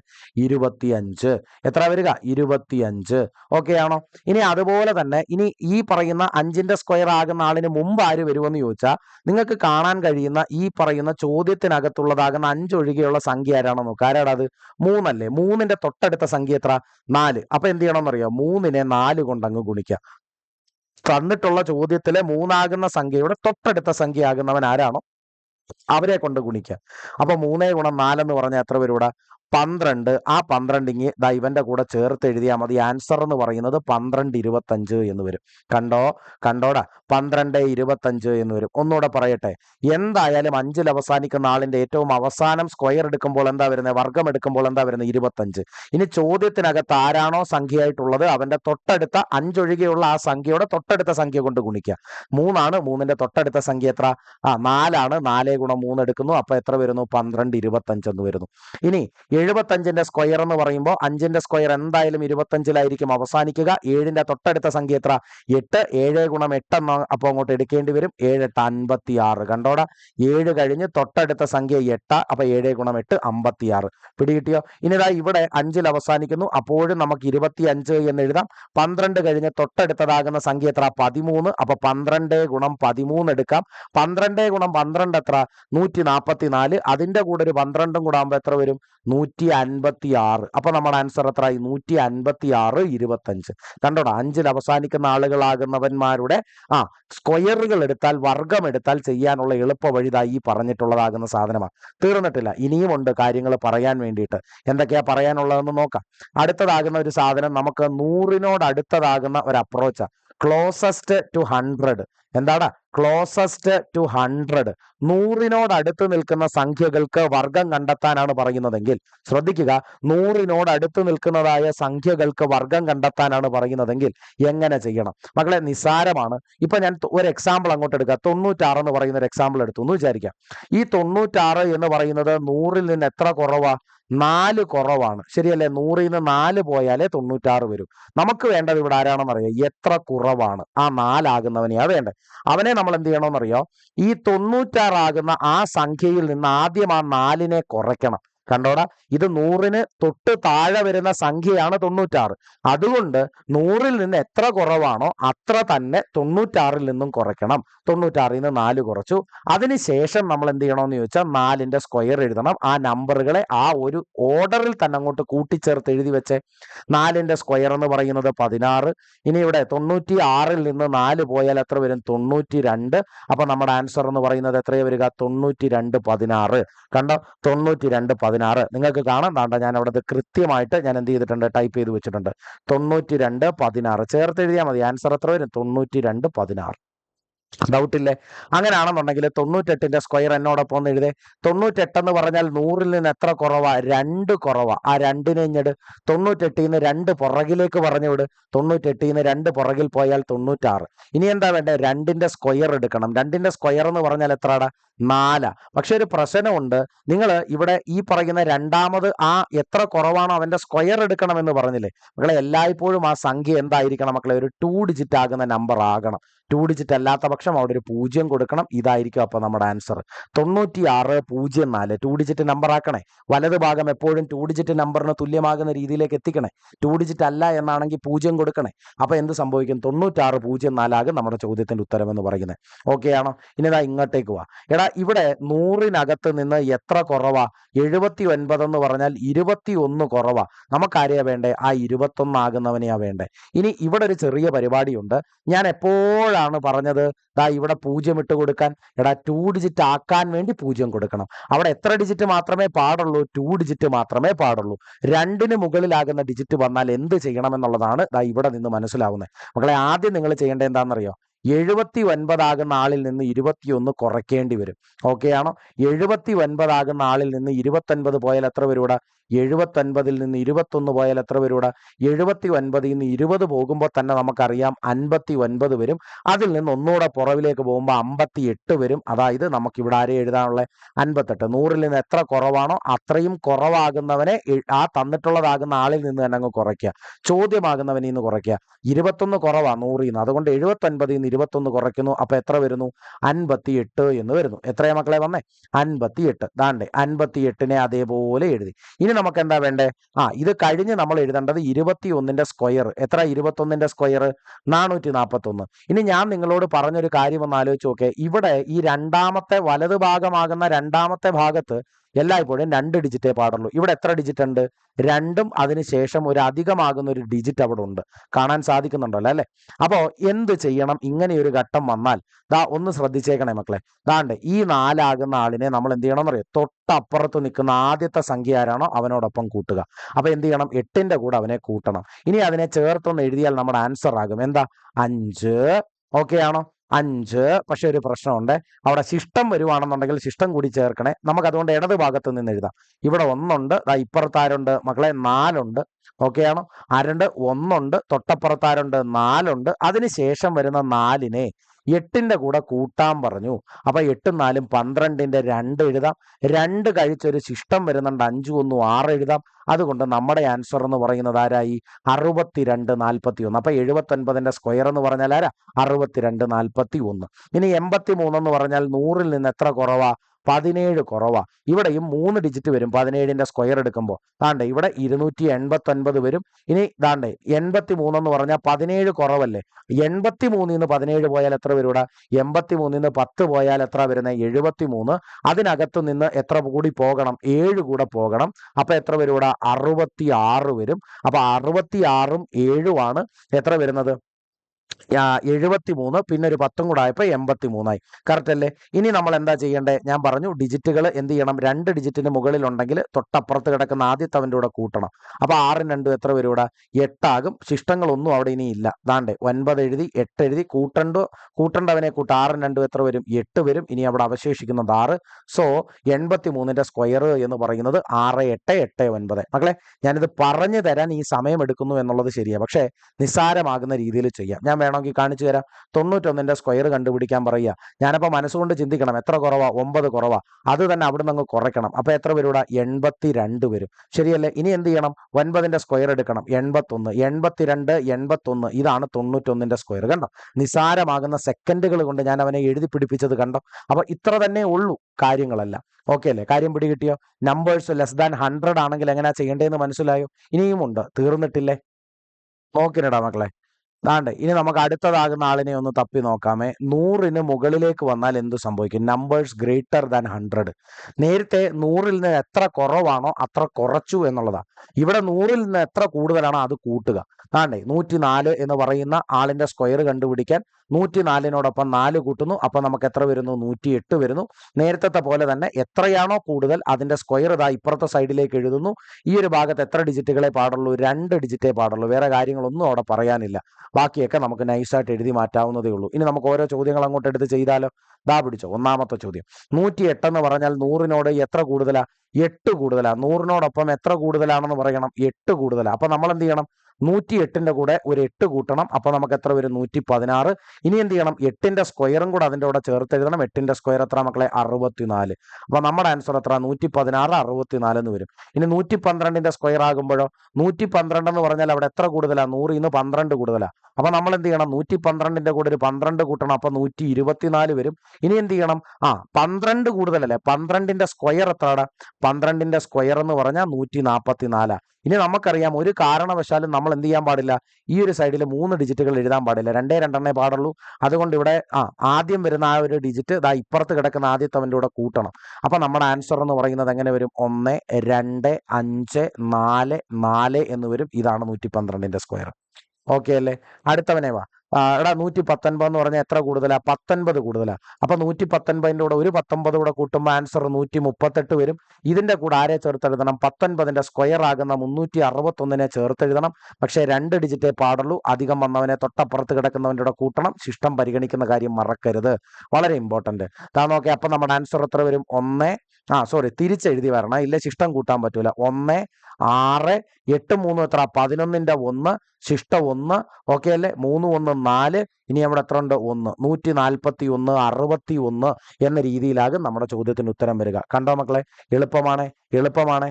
ഇരുപത്തിയഞ്ച്. എത്ര വരിക? ഇരുപത്തിയഞ്ച്. ഓക്കെ ആണോ? ഇനി അതുപോലെ തന്നെ ഇനി ഈ പറയുന്ന അഞ്ചിന്റെ സ്ക്വയർ ആകുന്ന ആളിന് മുമ്പ് ആര് വരുമെന്ന് ചോദിച്ചാൽ നിങ്ങൾക്ക് കാണാൻ കഴിയുന്ന ഈ പറയുന്ന ചോദ്യത്തിനകത്തുള്ളതാകുന്ന അഞ്ചൊഴികെയുള്ള സംഖ്യ ആരാണോ നോക്കുക ആരാടാ അത്? മൂന്നല്ലേ? മൂന്നിന്റെ തൊട്ടടുത്ത സംഖ്യ എത്ര? നാല്. അപ്പൊ എന്ത് ചെയ്യണമെന്നറിയോ? മൂന്നിനെ നാല് കൊണ്ടങ്ങ് ഗുണിക്കുക തന്നിട്ടുള്ള ചോദ്യത്തിലെ മൂന്നാകുന്ന സംഖ്യയുടെ തൊട്ടടുത്ത സംഖ്യ ആകുന്നവൻ ആരാണോ? അവരെ കൊണ്ട് ഗുണിക്കുക അപ്പൊ മൂന്നേ ഗുണം നാലെന്ന് പറഞ്ഞാൽ എത്ര ഇവിടെ? പന്ത്രണ്ട്. ആ പന്ത്രണ്ടിങ്ങി ദാ ഇവന്റെ കൂടെ ചേർത്ത് എഴുതിയാൽ മതി. ആൻസർ എന്ന് പറയുന്നത് പന്ത്രണ്ട് ഇരുപത്തഞ്ച് എന്ന് വരും. കണ്ടോ? കണ്ടോടാ? പന്ത്രണ്ട് ഇരുപത്തഞ്ച് എന്ന് വരും. ഒന്നുകൂടെ പറയട്ടെ. എന്തായാലും അഞ്ചിൽ അവസാനിക്കുന്ന ആളിന്റെ ഏറ്റവും അവസാനം സ്ക്വയർ എടുക്കുമ്പോൾ എന്താ വരുന്നത് വർഗം എടുക്കുമ്പോൾ എന്താ വരുന്നത് ഇരുപത്തഞ്ച്. ഇനി ചോദ്യത്തിനകത്ത് ആരാണോ സംഖ്യയായിട്ടുള്ളത്? അവന്റെ തൊട്ടടുത്ത അഞ്ചൊഴികെയുള്ള ആ സംഖ്യയുടെ തൊട്ടടുത്ത സംഖ്യ കൊണ്ട് ഗുണിക്കുക മൂന്നാണ്. മൂന്നിന്റെ തൊട്ടടുത്ത സംഖ്യ എത്ര? ആ നാലാണ്. നാലേ ഗുണം മൂന്ന് എടുക്കുന്നു. അപ്പൊ എത്ര വരുന്നു? പന്ത്രണ്ട് ഇരുപത്തഞ്ച് എന്ന് വരുന്നു. ഇനി എഴുപത്തഞ്ചിന്റെ സ്ക്വയർ എന്ന് പറയുമ്പോൾ അഞ്ചിന്റെ സ്ക്വയർ എന്തായാലും ഇരുപത്തഞ്ചിലായിരിക്കും. അവസാനിക്കുക. ഏഴിന്റെ തൊട്ടടുത്ത സംഖ്യ എത്ര? എട്ട്. ഏഴ് ഗുണം എട്ട് എന്ന് അപ്പോൾ അങ്ങോട്ട് എടുക്കേണ്ടി വരും. ഏഴ് എട്ട് അൻപത്തി ആറ് കണ്ടോടാ? ഏഴ് കഴിഞ്ഞ് തൊട്ടടുത്ത സംഖ്യ എട്ട്. അപ്പൊ ഏഴ് ഗുണം എട്ട് അമ്പത്തി ആറ് പിടികിട്ടിയോ? ഇനി ഇതാ ഇവിടെ അഞ്ചിൽ അവസാനിക്കുന്നു. അപ്പോഴും നമുക്ക് ഇരുപത്തി അഞ്ച് എന്ന് എഴുതാം. പന്ത്രണ്ട് കഴിഞ്ഞ് തൊട്ടടുത്തതാകുന്ന സംഖ്യ എത്ര? പതിമൂന്ന്. അപ്പൊ പന്ത്രണ്ട് ഗുണം പതിമൂന്ന് എടുക്കാം. പന്ത്രണ്ട് ഗുണം പന്ത്രണ്ട് എത്ര? നൂറ്റി നാൽപ്പത്തി നാല് അതിന്റെ കൂടെ ഒരു പന്ത്രണ്ടും കൂടെ ആകുമ്പോൾ എത്ര വരും? അൻപത്തി ആറ് അപ്പൊ നമ്മുടെ ആൻസർ എത്രയായി? നൂറ്റി അൻപത്തി ആറ് ഇരുപത്തഞ്ച്. കണ്ടോടാ അഞ്ചിൽ അവസാനിക്കുന്ന ആളുകളാകുന്നവന്മാരുടെ ആ സ്ക്വയറുകൾ എടുത്താൽ വർഗം എടുത്താൽ ചെയ്യാനുള്ള എളുപ്പ വഴിതായി ഈ പറഞ്ഞിട്ടുള്ളതാകുന്ന സാധനമാണ്. തീർന്നിട്ടില്ല. ഇനിയും ഉണ്ട് കാര്യങ്ങൾ പറയാൻ വേണ്ടിയിട്ട്. എന്തൊക്കെയാ പറയാനുള്ളതെന്ന് നോക്കാം. അടുത്തതാകുന്ന ഒരു സാധനം നമുക്ക് നൂറിനോട് അടുത്തതാകുന്ന ഒരു അപ്രോച്ചാണ് ക്ലോസസ്റ്റ് ടു ഹൺഡ്രഡ് എന്താടാ? ക്ലോസസ്റ്റ് ടു ഹൺഡ്രഡ് നൂറിനോട് അടുത്ത് നിൽക്കുന്ന സംഖ്യകൾക്ക് വർഗം കണ്ടെത്താനാണ് പറയുന്നതെങ്കിൽ ശ്രദ്ധിക്കുക നൂറിനോട് അടുത്ത് നിൽക്കുന്നതായ സംഖ്യകൾക്ക് വർഗം കണ്ടെത്താനാണ് പറയുന്നതെങ്കിൽ എങ്ങനെ ചെയ്യണം? മകളെ നിസാരമാണ് ഇപ്പൊ ഞാൻ ഒരു എക്സാമ്പിൾ അങ്ങോട്ട് എടുക്കുക തൊണ്ണൂറ്റാറ് എന്ന് പറയുന്ന ഒരു എക്സാമ്പിൾ എടുത്തു. എന്ന് വിചാരിക്കാം. ഈ തൊണ്ണൂറ്റാറ് എന്ന് പറയുന്നത് നൂറിൽ നിന്ന് എത്ര കുറവാ? നാല് കുറവാണ്. ശരിയല്ലേ? നൂറിൽ നിന്ന് നാല് പോയാലേ തൊണ്ണൂറ്റാറ് വരും. നമുക്ക് വേണ്ടത് ഇവിടെ ആരാണെന്ന് അറിയാം എത്ര കുറവാണ്? ആ നാലാകുന്നവനെയാ വേണ്ടത്. അവനെ നമ്മൾ എന്ത് ചെയ്യണമെന്നറിയോ ഈ തൊണ്ണൂറ്റാറാകുന്ന ആ സംഖ്യയിൽ നിന്ന് ആദ്യം ആ നാലിനെ കുറയ്ക്കണം. കണ്ടോടാ? ഇത് നൂറിന് തൊട്ട് താഴെ വരുന്ന സംഖ്യയാണ് തൊണ്ണൂറ്റാറ്. അതുകൊണ്ട് നൂറിൽ നിന്ന് എത്ര കുറവാണോ അത്ര തന്നെ തൊണ്ണൂറ്റാറിൽ നിന്നും കുറയ്ക്കണം. തൊണ്ണൂറ്റാറിൽ നിന്ന് നാല് കുറച്ചു. അതിനുശേഷം നമ്മൾ എന്ത് ചെയ്യണമെന്ന് ചോദിച്ചാൽ നാലിന്റെ സ്ക്വയർ എഴുതണം. ആ നമ്പറുകളെ ആ ഒരു ഓർഡറിൽ തന്നെ അങ്ങോട്ട് കൂട്ടിച്ചേർത്ത് എഴുതി വെച്ചേ. നാലിന്റെ സ്ക്വയർ എന്ന് പറയുന്നത് പതിനാറ്. ഇനി ഇവിടെ തൊണ്ണൂറ്റി ആറിൽ നിന്ന് നാല് പോയാൽ എത്ര വരും? തൊണ്ണൂറ്റി രണ്ട് അപ്പം നമ്മുടെ ആൻസർ എന്ന് പറയുന്നത് എത്രയാണ് വരിക? തൊണ്ണൂറ്റി രണ്ട് പതിനാറ്. കണ്ടോ? തൊണ്ണൂറ്റി രണ്ട് പതിനാറ്. നിങ്ങൾക്ക് കാണാൻ താണ്ട ഞാൻ അവിടെ കൃത്യമായിട്ട് ഞാൻ എന്ത് ചെയ്തിട്ടുണ്ട്? ടൈപ്പ് ചെയ്ത് വെച്ചിട്ടുണ്ട്. തൊണ്ണൂറ്റി രണ്ട് പതിനാറ്. ചേർത്ത് എഴുതിയാൽ മതി. ആൻസർ എത്ര വരും? തൊണ്ണൂറ്റി രണ്ട് പതിനാറ് ഡൗട്ടില്ലേ അങ്ങനെയാണെന്നുണ്ടെങ്കിൽ തൊണ്ണൂറ്റെട്ടിന്റെ സ്ക്വയർ എന്നോടൊപ്പം ഒന്ന് എഴുതേ. തൊണ്ണൂറ്റെട്ട് എന്ന് പറഞ്ഞാൽ നൂറിൽ നിന്ന് എത്ര കുറവാ? രണ്ട് കുറവാ. ആ രണ്ടിനെ ഇഞ്ഞിട് തൊണ്ണൂറ്റെട്ടിൽ നിന്ന് രണ്ട് പുറകിലേക്ക് പറഞ്ഞു വിട്. തൊണ്ണൂറ്റെട്ടിൽ നിന്ന് രണ്ട് പുറകിൽ പോയാൽ തൊണ്ണൂറ്റാറ്. ഇനി എന്താ വേണ്ടത് രണ്ടിന്റെ സ്ക്വയർ എടുക്കണം. രണ്ടിന്റെ സ്ക്വയർ എന്ന് പറഞ്ഞാൽ എത്രടാ? നാലാ. പക്ഷെ ഒരു പ്രശ്നമുണ്ട്. നിങ്ങൾ ഇവിടെ ഈ പറയുന്ന രണ്ടാമത് ആ എത്ര കുറവാണോ അവന്റെ സ്ക്വയർ എടുക്കണം എന്ന് പറഞ്ഞില്ലേ? മക്കളെ എല്ലായ്പ്പോഴും ആ സംഖ്യ എന്തായിരിക്കണം മക്കളെ? ഒരു ടു ഡിജിറ്റ് ആകുന്ന നമ്പർ ആകണം. ടു ഡിജിറ്റ് അല്ലാത്ത പക്ഷം അവിടെ ഒരു പൂജ്യം കൊടുക്കണം. ഇതായിരിക്കും അപ്പോൾ നമ്മുടെ ആൻസർ തൊണ്ണൂറ്റി ആറ് പൂജ്യം നാല്. ടു ഡിജിറ്റ് നമ്പർ ആക്കണേ. വലത് ഭാഗം എപ്പോഴും ടു ഡിജിറ്റ് നമ്പറിന് തുല്യമാകുന്ന രീതിയിലേക്ക് എത്തിക്കണേ. ടു ഡിജിറ്റ് അല്ല എന്നാണെങ്കിൽ പൂജ്യം കൊടുക്കണേ. അപ്പോൾ എന്ത് സംഭവിക്കും? തൊണ്ണൂറ്റാറ് പൂജ്യം നാലാകും നമ്മുടെ ചോദ്യത്തിന്റെ ഉത്തരമെന്ന് പറയുന്നത്. ഓക്കെ ആണോ? ഇനി ഇതാ ഇങ്ങോട്ടേക്ക് വാ. എടാ ഇവിടെ നൂറിനകത്ത് നിന്ന് എത്ര കുറവാ? എഴുപത്തി ഒൻപത് എന്ന് പറഞ്ഞാൽ ഇരുപത്തി ഒന്ന് കുറവാ. നമുക്കാരെയാ വേണ്ടേ? ആ ഇരുപത്തൊന്നാകുന്നവനെയാ വേണ്ടേ. ഇനി ഇവിടെ ഒരു ചെറിയ പരിപാടിയുണ്ട്. ഞാൻ എപ്പോഴാണ് പറഞ്ഞത്? ദാ ഇവിടെ പൂജ്യം ഇട്ട് കൊടുക്കാൻ. എടാ ടു ഡിജിറ്റ് ആക്കാൻ വേണ്ടി പൂജ്യം കൊടുക്കണം. അവിടെ എത്ര ഡിജിറ്റ് മാത്രമേ പാടുള്ളൂ? ടു ഡിജിറ്റ് മാത്രമേ പാടുള്ളൂ. രണ്ടിന് മുകളിലാകുന്ന ഡിജിറ്റ് വന്നാൽ എന്ത് ചെയ്യണം എന്നുള്ളതാണ് ദാ ഇവിടെ നിന്ന് മനസ്സിലാവുന്നത്. മക്കളെ ആദ്യം നിങ്ങൾ ചെയ്യേണ്ടത് എന്താണെന്നറിയോ? എഴുപത്തി ഒൻപതാകുന്ന ആളിൽ നിന്ന് ഇരുപത്തിയൊന്ന് കുറയ്ക്കേണ്ടി വരും. ഓക്കെ ആണോ? എഴുപത്തി ഒൻപതാകുന്ന ആളിൽ നിന്ന് ഇരുപത്തൊൻപത് പോയാൽ എത്ര വരൂടാ എഴുപത്തൊൻപതിൽ നിന്ന് ഇരുപത്തൊന്ന് പോയാൽ എത്ര വരൂടാ? എഴുപത്തി ഒൻപതിൽ നിന്ന് ഇരുപത് പോകുമ്പോൾ തന്നെ നമുക്കറിയാം അൻപത്തി ഒൻപത് വരും. അതിൽ നിന്ന് ഒന്നുകൂടെ പുറവിലേക്ക് പോകുമ്പോൾ അമ്പത്തി എട്ട് വരും. അതായത് നമുക്ക് ഇവിടെ ആരെ എഴുതാനുള്ള? അൻപത്തെട്ട്. നൂറിൽ നിന്ന് എത്ര കുറവാണോ അത്രയും കുറവാകുന്നവനെ ആ തന്നിട്ടുള്ളതാകുന്ന ആളിൽ നിന്ന് തന്നെ അങ്ങ് കുറയ്ക്കുക. ചോദ്യമാകുന്നവനിൽ നിന്ന് കുറയ്ക്കുക. ഇരുപത്തൊന്ന് കുറവാ നൂറിൽ നിന്ന്. അതുകൊണ്ട് എഴുപത്തൊൻപതിൽ നിന്ന് ഇരുപത്തൊന്ന് കുറയ്ക്കുന്നു. അപ്പൊ എത്ര വരുന്നു? അൻപത്തി എട്ട് എന്ന് വരുന്നു. എത്രയാ മക്കളെ വന്നേ? അൻപത്തി എട്ട് ദാണ്ടേ അൻപത്തി എട്ടിനെ അതേപോലെ എഴുതി. ഇനി നമുക്ക് എന്താ വേണ്ടേ? ആ ഇത് കഴിഞ്ഞ് നമ്മൾ എഴുതേണ്ടത് ഇരുപത്തി ഒന്നിന്റെ സ്ക്വയർ. എത്ര? ഇരുപത്തൊന്നിന്റെ സ്ക്വയർ? നാനൂറ്റി നാൽപ്പത്തൊന്ന് ഇനി ഞാൻ നിങ്ങളോട് പറഞ്ഞൊരു കാര്യം ഒന്ന് ആലോചിച്ച് നോക്കേ ഇവിടെ ഈ രണ്ടാമത്തെ വലത് ഭാഗമാകുന്ന രണ്ടാമത്തെ ഭാഗത്ത് എല്ലായ്പ്പോഴും രണ്ട് ഡിജിറ്റേ പാടുള്ളൂ. ഇവിടെ എത്ര ഡിജിറ്റ് ഉണ്ട്? രണ്ടും അതിനുശേഷം ഒരു അധികമാകുന്ന ഒരു ഡിജിറ്റ് അവിടെ ഉണ്ട്. കാണാൻ സാധിക്കുന്നുണ്ടല്ലോ അല്ലെ? അപ്പോ എന്ത് ചെയ്യണം? ഇങ്ങനെ ഒരു ഘട്ടം വന്നാൽ ദാ ഒന്ന് ശ്രദ്ധിച്ചേക്കണേ മക്കളെ. ദാണ്ട് ഈ നാലാകുന്ന ആളിനെ നമ്മൾ എന്ത് ചെയ്യണം എന്നറിയോ? തൊട്ടപ്പുറത്ത് നിൽക്കുന്ന ആദ്യത്തെ സംഖ്യ ആരാണോ? അവനോടൊപ്പം കൂട്ടുക. അപ്പൊ എന്ത് ചെയ്യണം? എട്ടിന്റെ കൂടെ അവനെ കൂട്ടണം. ഇനി അതിനെ ചേർത്തൊന്ന് എഴുതിയാൽ നമ്മുടെ ആൻസർ ആകും. എന്താ? അഞ്ച്. ഓക്കെ ആണോ? അഞ്ച് പക്ഷെ ഒരു പ്രശ്നമുണ്ട്. അവിടെ ശിഷ്ടം വരുവാണെന്നുണ്ടെങ്കിൽ ശിഷ്ടം കൂടി ചേർക്കണേ. നമുക്ക് അതുകൊണ്ട് ഇടത് ഭാഗത്ത് നിന്ന് എഴുതാം. ഇവിടെ ഒന്നുണ്ട്. ഇപ്പുറത്താരുണ്ട്. മക്കളെ നാലുണ്ട്. ഓക്കെ ആണോ? ആരുണ്ട് ഒന്നുണ്ട് തൊട്ടപ്പുറത്ത് ആരുണ്ട് നാലുണ്ട്. അതിനുശേഷം വരുന്ന നാലിനെ എട്ടിന്റെ കൂടെ കൂട്ടാൻ പറഞ്ഞു. അപ്പൊ എട്ടും നാലും പന്ത്രണ്ടിന്റെ രണ്ട് എഴുതാം. രണ്ട് കഴിച്ചൊരു ശിഷ്ടം വരുന്നുണ്ട് അഞ്ചു ഒന്നും ആറ് എഴുതാം. അതുകൊണ്ട് നമ്മുടെ ആൻസർ എന്ന് പറയുന്നത് ആരായി അറുപത്തിരണ്ട് നാൽപ്പത്തി ഒന്ന് അപ്പൊ എഴുപത്തി ഒൻപതിന്റെ സ്ക്വയർ എന്ന് പറഞ്ഞാൽ ആരാ? അറുപത്തിരണ്ട് നാൽപ്പത്തി ഒന്ന് ഇനി എൺപത്തി മൂന്ന് എന്ന് പറഞ്ഞാൽ നൂറിൽ നിന്ന് എത്ര കുറവാ? പതിനേഴ് കുറവാ. ഇവിടെയും മൂന്ന് ഡിജിറ്റ് വരും. പതിനേഴിന്റെ സ്ക്വയർ എടുക്കുമ്പോൾ ദാണ്ടെ ഇവിടെ ഇരുന്നൂറ്റി എൺപത്തി ഒൻപത് വരും. ഇനി ദാണ്ടെ എൺപത്തി മൂന്നെന്ന് പറഞ്ഞാൽ പതിനേഴ് കുറവല്ലേ? എൺപത്തി മൂന്നിൽ നിന്ന് പതിനേഴ് പോയാൽ എത്ര വരും ഇവിടെ എൺപത്തി മൂന്നിൽ നിന്ന് പത്ത് പോയാൽ എത്ര വരുന്നത് എഴുപത്തി മൂന്ന് അതിനകത്ത് നിന്ന് എത്ര കൂടി പോകണം? ഏഴ് കൂടെ പോകണം. അപ്പൊ എത്ര വരും ഇവിടെ അറുപത്തി ആറ് വരും. അപ്പൊ അറുപത്തി ആറും ഏഴുമാണ് എത്ര വരുന്നത്? എഴുപത്തി മൂന്ന് പിന്നെ ഒരു പത്തും കൂടെ ആയപ്പോൾ എൺപത്തി മൂന്നായി കറക്റ്റ് അല്ലേ? ഇനി നമ്മൾ എന്താ ചെയ്യേണ്ടത് ഞാൻ പറഞ്ഞു ഡിജിറ്റുകൾ എന്ത് ചെയ്യണം? രണ്ട് ഡിജിറ്റിന് മുകളിലുണ്ടെങ്കിൽ തൊട്ടപ്പുറത്ത് കിടക്കുന്ന ആദ്യത്തെ അവന്റെ കൂടെ കൂട്ടണം. അപ്പോൾ ആറും രണ്ടും എത്ര വരും ഇവിടെ? എട്ടാകും. ശിഷ്ടങ്ങളൊന്നും അവിടെ ഇനി ഇല്ല. ദാണ്ടെ ഒൻപത് എഴുതി എട്ട് എഴുതി കൂട്ടണ്ടോ? കൂട്ടണ്ടവനെ കൂട്ട ആറും രണ്ടും എത്ര വരും? എട്ട് വരും. ഇനി അവിടെ അവശേഷിക്കുന്നത് ആറ്. സോ എൺപത്തി മൂന്നിന്റെ സ്ക്വയർ എന്ന് പറയുന്നത് ആറ് എട്ട് എട്ട് ഒൻപത്. മക്കളെ ഞാനിത് പറഞ്ഞു തരാൻ ഈ സമയം എടുക്കുന്നു എന്നുള്ളത് ശരിയാണ് പക്ഷേ നിസ്സാരമാകുന്ന രീതിയിൽ ചെയ്യാം. ഞാൻ വേണമെങ്കിൽ കാണിച്ചു തരാം. തൊണ്ണൂറ്റൊന്നിന്റെ സ്ക്വയർ കണ്ടുപിടിക്കാൻ പറയുക. ഞാനപ്പോൾ മനസ്സുകൊണ്ട് ചിന്തിക്കണം. എത്ര കുറവാ? ഒമ്പത് കുറവാ. അത് തന്നെ അവിടെ നിന്ന് കുറയ്ക്കണം. അപ്പോൾ എത്ര ഇവിടെ? എൺപത്തി രണ്ട് വരും. ശരിയല്ലേ? ഇനി എന്ത് ചെയ്യണം? ഒൻപതിന്റെ സ്ക്വയർ എടുക്കണം. എൺപത്തൊന്ന്. എൺപത്തിരണ്ട് എൺപത്തൊന്ന്. ഇതാണ് തൊണ്ണൂറ്റൊന്നിന്റെ സ്ക്വയർ കണ്ടോ? നിസാരമാകുന്ന സെക്കൻഡുകൾ കൊണ്ട് ഞാൻ അവനെ എഴുതി പിടിപ്പിച്ചത് കണ്ടോ? അപ്പോൾ ഇത്ര തന്നെ ഉള്ളൂ കാര്യങ്ങളല്ല. ഓക്കെ അല്ലേ? കാര്യം പിടികിട്ടിയോ നമ്പേഴ്സ് ലെസ് ദാൻ ഹൺഡ്രഡ് ആണെങ്കിൽ എങ്ങനെയാ ചെയ്യേണ്ടതെന്ന് മനസ്സിലായോ? ഇനിയും ഉണ്ട്. തീർന്നിട്ടില്ലേ? നോക്കിനടാ മക്കളെ. ദാണ്ട് ഇനി നമുക്ക് അടുത്തതാകുന്ന ആളിനെ ഒന്ന് തപ്പി നോക്കാമേ. നൂറിന് മുകളിലേക്ക് വന്നാൽ എന്ത് സംഭവിക്കും? നമ്പേഴ്സ് ഗ്രേറ്റർ ദാൻ ഹൺഡ്രഡ് നേരത്തെ നൂറിൽ നിന്ന് എത്ര കുറവാണോ അത്ര കുറച്ചു എന്നുള്ളതാ. ഇവിടെ നൂറിൽ നിന്ന് എത്ര കൂടുതലാണോ അത് കൂട്ടുക. താണ്ടേ നൂറ്റി എന്ന് പറയുന്ന ആളിന്റെ സ്ക്വയർ കണ്ടുപിടിക്കാൻ നൂറ്റി നാലിനോടൊപ്പം നാല് കൂട്ടുന്നു. അപ്പൊ നമുക്ക് എത്ര വരുന്നു? നൂറ്റി എട്ട് വരുന്നു. നേരത്തെ പോലെ തന്നെ എത്രയാണോ കൂടുതൽ അതിന്റെ സ്ക്വയർ ഇതാ ഇപ്പുറത്തെ സൈഡിലേക്ക് എഴുതുന്നു. ഈ ഒരു ഭാഗത്ത് എത്ര ഡിജിറ്റുകളെ പാടുള്ളൂ? രണ്ട് ഡിജിറ്റേ പാടുള്ളൂ. വേറെ കാര്യങ്ങളൊന്നും അവിടെ പറയാനില്ല. ബാക്കിയൊക്കെ നമുക്ക് നൈസായിട്ട് എഴുതി മാറ്റാവുന്നതേ ഉള്ളൂ. ഇനി നമുക്ക് ഓരോ ചോദ്യങ്ങൾ അങ്ങോട്ട് എടുത്ത് ചെയ്താലോ? ദാ പിടിച്ചോ. ഒന്നാമത്തെ ചോദ്യം. നൂറ്റി എട്ടെന്ന് പറഞ്ഞാൽ നൂറിനോട് എത്ര കൂടുതലാ? എട്ട് കൂടുതലാണ് നൂറിനോടൊപ്പം എത്ര കൂടുതലാണെന്ന് പറയണം? എട്ട് കൂടുതലാണ് അപ്പം നമ്മൾ എന്ത് ചെയ്യണം? നൂറ്റി എട്ടിന്റെ കൂടെ ഒരു എട്ട് കൂട്ടണം. അപ്പോൾ നമുക്ക് എത്ര വരും? നൂറ്റി പതിനാറ് ഇനി എന്ത് ചെയ്യണം? എട്ടിന്റെ സ്ക്വയറും കൂടെ അതിന്റെ കൂടെ ചേർത്ത് എഴുതണം. എട്ടിന്റെ സ്ക്വയർ എത്ര മക്കളെ? അറുപത്തിനാല്. അപ്പോൾ നമ്മുടെ ആൻസർ എത്ര നൂറ്റി പതിനാറ് അറുപത്തിനാല് എന്ന് വരും. ഇനി നൂറ്റി പന്ത്രണ്ടിന്റെ സ്ക്വയർ ആകുമ്പോഴോ? നൂറ്റി പന്ത്രണ്ട് എന്ന് പറഞ്ഞാൽ അവിടെ എത്ര കൂടുതലാണ് നൂറിൽ നിന്ന് പന്ത്രണ്ട് കൂടുതലാണ് അപ്പോൾ നമ്മൾ എന്ത് ചെയ്യണം? നൂറ്റി പന്ത്രണ്ടിന്റെ കൂടെ ഒരു പന്ത്രണ്ട് കൂട്ടണം. അപ്പോൾ നൂറ്റി ഇരുപത്തിനാല് വരും. ഇനി എന്ത് ചെയ്യണം? ആ പന്ത്രണ്ട് കൂടുതലല്ലേ? പന്ത്രണ്ടിന്റെ സ്ക്വയർ എത്രടാ പന്ത്രണ്ടിന്റെ സ്ക്വയർ എന്ന് പറഞ്ഞാൽ നൂറ്റി നാൽപ്പത്തി ഇനി നമുക്കറിയാം ഒരു കാരണവശാലും നമ്മൾ എന്ത് ചെയ്യാൻ പാടില്ല? ഈ ഒരു സൈഡിൽ മൂന്ന് ഡിജിറ്റുകൾ എഴുതാൻ പാടില്ല. രണ്ടേ രണ്ടെണ്ണേ പാടുള്ളൂ. അതുകൊണ്ട് ഇവിടെ ആ ആദ്യം വരുന്ന ആ ഒരു ഡിജിറ്റ് ഇതാ ഇപ്പുറത്ത് കിടക്കുന്ന ആദ്യത്തവന്റെ കൂടെ കൂട്ടണം. അപ്പൊ നമ്മുടെ ആൻസർ എന്ന് പറയുന്നത് എങ്ങനെ വരും? ഒന്ന് രണ്ട് അഞ്ച് നാല് നാല് എന്ന് വരും. ഇതാണ് നൂറ്റി പന്ത്രണ്ടിന്റെ സ്ക്വയർ ഓക്കെ അല്ലേ? അടുത്തവനെ വാ. എടാ നൂറ്റി പത്തൊൻപത് എന്ന് പറഞ്ഞാൽ എത്ര കൂടുതലാ? പത്തൊൻപത് കൂടുതലാ. അപ്പൊ നൂറ്റി പത്തൊൻപതിന്റെ കൂടെ ഒരു പത്തൊമ്പത് കൂടെ കൂട്ടുമ്പോൾ ആൻസർ നൂറ്റി മുപ്പത്തെട്ട് വരും. ഇതിന്റെ കൂടെ ആരെ ചേർത്തെഴുതണം? പത്തൊൻപതിന്റെ സ്ക്വയർ ആകുന്ന മുന്നൂറ്റി അറുപത്തൊന്നിനെ ചേർത്തെഴുതണം. പക്ഷേ രണ്ട് ഡിജിറ്റേ പാടുള്ളൂ. അധികം വന്നവനെ തൊട്ടപ്പുറത്ത് കിടക്കുന്നവന്റെ കൂടെ കൂട്ടണം. ശിഷ്ടം പരിഗണിക്കുന്ന കാര്യം മറക്കരുത്. വളരെ ഇമ്പോർട്ടന്റ് താ നോക്കി അപ്പൊ നമ്മുടെ ആൻസർ എത്ര വരും? ഒന്ന് ആ സോറി തിരിച്ചെഴുതി വരണം. ഇല്ല ശിഷ്ടം കൂട്ടാൻ പറ്റൂല. ഒന്ന് ആറ് എട്ട് മൂന്ന് എത്ര? പതിനൊന്നിന്റെ ഒന്ന് ശിഷ്ടം ഒന്ന് ഓക്കെ അല്ലേ? മൂന്ന് ഒന്ന് നാല് ഇനി അവിടെ എത്ര ഉണ്ട്? ഒന്ന്. നൂറ്റി നാൽപ്പത്തി ഒന്ന് അറുപത്തി ഒന്ന് എന്ന രീതിയിലാകും നമ്മുടെ ചോദ്യത്തിന് ഉത്തരം വരിക. കണ്ടോ മക്കളെ? എളുപ്പമാണ് എളുപ്പമാണ്.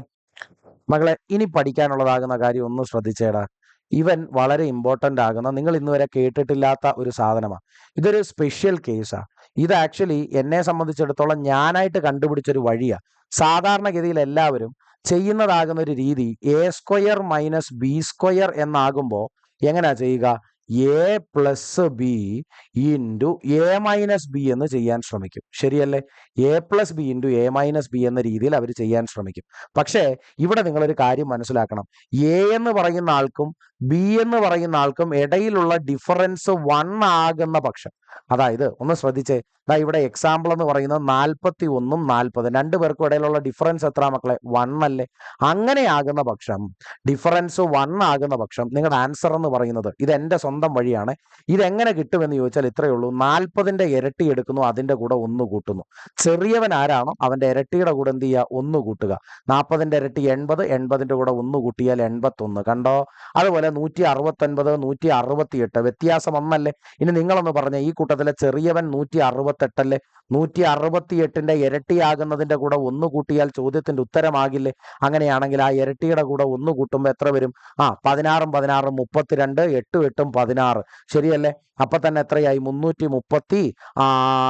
മകളെ ഇനി പഠിക്കാനുള്ളതാകുന്ന കാര്യം ഒന്ന് ശ്രദ്ധിച്ചേടാ. ഇവൻ വളരെ ഇമ്പോർട്ടന്റ് ആകുന്ന നിങ്ങൾ ഇന്ന് വരെ കേട്ടിട്ടില്ലാത്ത ഒരു സാധനമാണ് ഇതൊരു സ്പെഷ്യൽ കേസാ ഇത് ആക്ച്വലി എന്നെ സംബന്ധിച്ചിടത്തോളം ഞാനായിട്ട് കണ്ടുപിടിച്ചൊരു വഴിയാണ് സാധാരണഗതിയിൽ എല്ലാവരും ചെയ്യുന്നതാകുന്ന ഒരു രീതി A square minus B square എന്നാകുമ്പോൾ എങ്ങനെയാ ചെയ്യുക? A plus B into A minus B എന്ന് ചെയ്യാൻ ശ്രമിക്കും. ശരിയല്ലേ? A plus B into A minus B എന്ന രീതിയിൽ അവർ ചെയ്യാൻ ശ്രമിക്കും. പക്ഷേ ഇവിടെ നിങ്ങളൊരു കാര്യം മനസ്സിലാക്കണം. എ എന്ന് പറയുന്ന ആൾക്കും ബി എന്ന് പറയുന്ന ആൾക്കും ഇടയിലുള്ള ഡിഫറൻസ് വൺ ആകുന്ന പക്ഷം. അതായത് ഒന്ന് ശ്രദ്ധിച്ചേ. ഇതാ ഇവിടെ എക്സാമ്പിൾ എന്ന് പറയുന്നത് നാൽപ്പത്തി ഒന്നും നാൽപ്പതും രണ്ടു പേർക്കും ഇടയിലുള്ള ഡിഫറൻസ് എത്ര മക്കളെ? വൺ അല്ലേ? അങ്ങനെ ആകുന്ന പക്ഷം ഡിഫറൻസ് വൺ ആകുന്ന പക്ഷം നിങ്ങളുടെ ആൻസർ എന്ന് പറയുന്നത് ഇത് എന്റെ സ്വന്തം സ്വന്തം വഴിയാണ്. ഇതെങ്ങനെ കിട്ടുമെന്ന് ചോദിച്ചാൽ ഇത്രയേ ഉള്ളൂ. നാൽപ്പതിന്റെ ഇരട്ടി എടുക്കുന്നു അതിന്റെ കൂടെ ഒന്ന് കൂട്ടുന്നു. ചെറിയവൻ ആരാണോ അവന്റെ ഇരട്ടിയുടെ കൂടെ എന്ത് ചെയ്യുക? ഒന്ന് കൂട്ടുക. നാൽപ്പതിന്റെ ഇരട്ടി എൺപത് എൺപതിന്റെ കൂടെ ഒന്ന് കൂട്ടിയാൽ എൺപത്തൊന്ന്. കണ്ടോ? അതുപോലെ നൂറ്റി അറുപത്തൊൻപത് നൂറ്റി അറുപത്തിയെട്ട് വ്യത്യാസം ഒന്നല്ലേ? ഇനി നിങ്ങളൊന്ന് പറഞ്ഞ ഈ കൂട്ടത്തിലെ ചെറിയവൻ നൂറ്റി അറുപത്തെട്ടല്ലേ നൂറ്റി അറുപത്തിയെട്ടിന്റെ ഇരട്ടിയാകുന്നതിന്റെ കൂടെ ഒന്ന് കൂട്ടിയാൽ ചോദ്യത്തിന്റെ ഉത്തരമാകില്ലേ? അങ്ങനെയാണെങ്കിൽ ആ ഇരട്ടിയുടെ കൂടെ ഒന്ന് കൂട്ടുമ്പോൾ എത്ര വരും? ആ പതിനാറും പതിനാറും മുപ്പത്തിരണ്ട് എട്ടും എട്ടും പതിനാറ്. ശരിയല്ലേ? അപ്പൊ തന്നെ എത്രയായി? മുന്നൂറ്റി മുപ്പത്തി ആ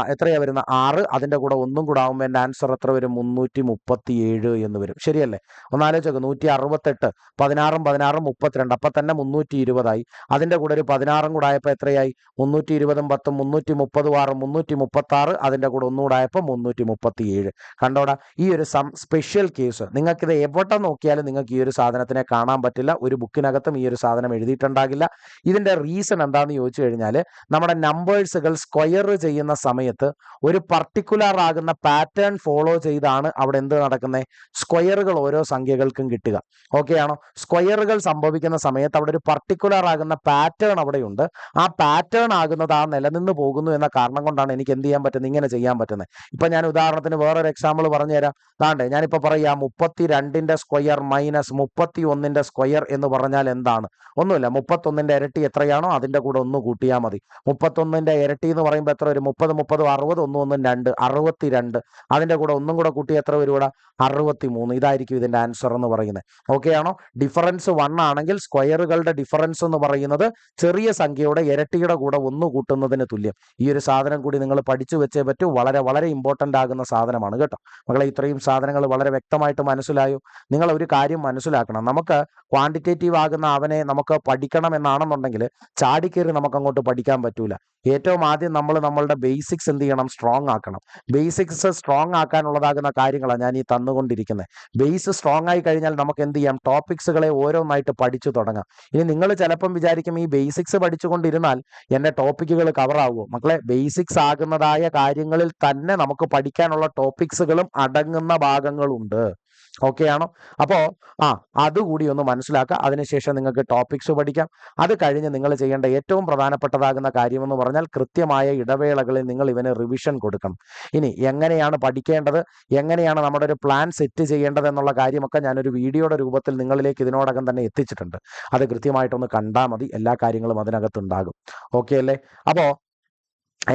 എത്രയാ വരുന്ന? ആറ്. അതിന്റെ കൂടെ ഒന്നും കൂടെ ആകുമ്പോൾ എന്റെ ആൻസർ എത്ര വരും? മുന്നൂറ്റി മുപ്പത്തി ഏഴ് എന്ന് വരും. ശരിയല്ലേ? ഒന്നാലോചിച്ചോക്ക് നൂറ്റി അറുപത്തെട്ട് പതിനാറും പതിനാറും മുപ്പത്തിരണ്ട്. അപ്പൊ തന്നെ മുന്നൂറ്റി ഇരുപതായി അതിന്റെ കൂടെ ഒരു പതിനാറും കൂടെ ആയപ്പോൾ എത്രയായി? മുന്നൂറ്റി ഇരുപതും പത്തും മുന്നൂറ്റി മുപ്പതും ആറും മുന്നൂറ്റി മുപ്പത്തി ആറ് അതിന്റെ കൂടെ ഒന്നുകൂടെ ആയപ്പോൾ മുന്നൂറ്റി മുപ്പത്തി ഏഴ് കണ്ടോടാ ഈ ഒരു സം സ്പെഷ്യൽ കേസ് നിങ്ങൾക്കിത് എവിടെ നോക്കിയാലും നിങ്ങൾക്ക് ഈ ഒരു സാധനത്തിനെ കാണാൻ പറ്റില്ല. ഒരു ബുക്കിനകത്തും ഈ ഒരു സാധനം എഴുതിയിട്ടുണ്ടാകില്ല. ഇതിന്റെ റീസൺ എന്താണെന്ന് ചോദിച്ചു കഴിഞ്ഞാൽ നമ്മുടെ നമ്പേഴ്സുകൾ സ്ക്വയർ ചെയ്യുന്ന സമയത്ത് ഒരു പർട്ടിക്കുലർ ആകുന്ന പാറ്റേൺ ഫോളോ ചെയ്താണ് അവിടെ എന്ത് നടക്കുന്നത് സ്ക്വയറുകൾ ഓരോ സംഖ്യകൾക്കും കിട്ടുക. ഓക്കെ ആണോ? സ്ക്വയറുകൾ സംഭവിക്കുന്ന സമയത്ത് അവിടെ ഒരു പർട്ടിക്കുലർ ആകുന്ന പാറ്റേൺ അവിടെയുണ്ട്. ആ പാറ്റേൺ ആകുന്നത് ആ നിലനിന്ന് പോകുന്നു എന്ന കാരണം കൊണ്ടാണ് എനിക്ക് എന്ത് ചെയ്യാൻ പറ്റുന്നത്? ഇങ്ങനെ ചെയ്യാൻ പറ്റുന്നത്. ഇപ്പൊ ഞാൻ ഉദാഹരണത്തിന് വേറൊരു എക്സാമ്പിൾ പറഞ്ഞു തരാം താണ്ടേ ഞാനിപ്പോ പറയാം മുപ്പത്തി രണ്ടിന്റെ സ്ക്വയർ മൈനസ് മുപ്പത്തി ഒന്നിന്റെ സ്ക്വയർ എന്ന് പറഞ്ഞാൽ എന്താണ്? ഒന്നുമില്ല മുപ്പത്തൊന്നിന്റെ ഇരട്ടി എത്രയാണോ അതിന്റെ കൂടെ ഒന്ന് കൂട്ടിയാൽ മതി. മുപ്പത്തൊന്നിന്റെ ഇരട്ടി എന്ന് പറയുമ്പോൾ എത്ര വരും? മുപ്പത് മുപ്പത് അറുപത് ഒന്ന് ഒന്നും രണ്ട് അറുപത്തി രണ്ട് അതിന്റെ കൂടെ ഒന്നും കൂടെ കൂട്ടി എത്ര വരും ഇവിടെ അറുപത്തി മൂന്ന് ഇതായിരിക്കും ഇതിന്റെ ആൻസർ എന്ന് പറയുന്നത്. ഓക്കെ ആണോ? ഡിഫറൻസ് വൺ ആണെങ്കിൽ സ്ക്വയറുകളുടെ ഡിഫറൻസ് എന്ന് പറയുന്നത് ചെറിയ സംഖ്യയുടെ ഇരട്ടിയുടെ കൂടെ ഒന്ന് കൂട്ടുന്നതിന് തുല്യം. ഈ ഒരു സാധനം കൂടി നിങ്ങൾ പഠിച്ചു വെച്ചേ പറ്റൂ. വളരെ വളരെ ഇമ്പോർട്ടന്റ് ആകുന്ന സാധനമാണ് കേട്ടോ. മകളെ ഇത്രയും സാധനങ്ങൾ വളരെ വ്യക്തമായിട്ട് മനസ്സിലായോ? നിങ്ങൾ ഒരു കാര്യം മനസ്സിലാക്കണം. നമുക്ക് ക്വാണ്ടിറ്റേറ്റീവ് ആകുന്ന അവനെ നമുക്ക് പഠിക്കണം എന്നാണെന്നുണ്ടെങ്കിൽ ചാടിക്കേറി നമുക്ക് അങ്ങോട്ട് പഠിക്കാൻ പറ്റൂല. ഏറ്റവും ആദ്യം നമ്മൾ നമ്മളുടെ ബേസിക്സ് എന്ത് ചെയ്യണം? സ്ട്രോങ് ആക്കണം. ബേസിക്സ് സ്ട്രോങ് ആക്കാനുള്ളതാകുന്ന കാര്യങ്ങളാണ് ഞാൻ ഈ തന്നുകൊണ്ടിരിക്കുന്നത് ബേസ് സ്ട്രോങ് ആയി കഴിഞ്ഞാൽ നമുക്ക് എന്ത് ചെയ്യാം? ടോപ്പിക്സുകളെ ഓരോന്നായിട്ട് പഠിച്ചു തുടങ്ങാം. ഇനി നിങ്ങൾ ചിലപ്പം വിചാരിക്കും ഈ ബേസിക്സ് പഠിച്ചുകൊണ്ടിരുന്നാൽ എന്റെ ടോപ്പിക്കുകൾ കവർ ആകുമോ മക്കളെ ബേസിക്സ് ആകുന്നതായ കാര്യങ്ങളിൽ തന്നെ നമുക്ക് പഠിക്കാനുള്ള ടോപ്പിക്സുകളും അടങ്ങുന്ന ഭാഗങ്ങളുണ്ട്. ഓക്കെ ആണോ അപ്പോൾ ആ അതുകൂടി ഒന്ന് മനസ്സിലാക്കുക അതിനുശേഷം നിങ്ങൾക്ക് ടോപ്പിക്സ് പഠിക്കാം. അത് കഴിഞ്ഞ് നിങ്ങൾ ചെയ്യേണ്ട ഏറ്റവും പ്രധാനപ്പെട്ടതാകുന്ന കാര്യമെന്ന് പറഞ്ഞാൽ കൃത്യമായ ഇടവേളകളിൽ നിങ്ങൾ ഇവന് റിവിഷൻ കൊടുക്കണം. ഇനി എങ്ങനെയാണ് പഠിക്കേണ്ടത്? എങ്ങനെയാണ് നമ്മുടെ ഒരു പ്ലാൻ സെറ്റ് ചെയ്യേണ്ടത് എന്നുള്ള കാര്യമൊക്കെ ഞാനൊരു വീഡിയോയുടെ രൂപത്തിൽ നിങ്ങളിലേക്ക് ഇതിനോടകം തന്നെ എത്തിച്ചിട്ടുണ്ട്. അത് കൃത്യമായിട്ടൊന്ന് കണ്ടാൽ മതി. എല്ലാ കാര്യങ്ങളും അതിനകത്തുണ്ടാകും. ഓക്കെ അല്ലേ? അപ്പോൾ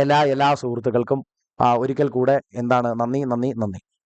എല്ലാ എല്ലാ സുഹൃത്തുക്കൾക്കും ഒരിക്കൽ കൂടെ എന്താണ്? നന്ദി നന്ദി നന്ദി.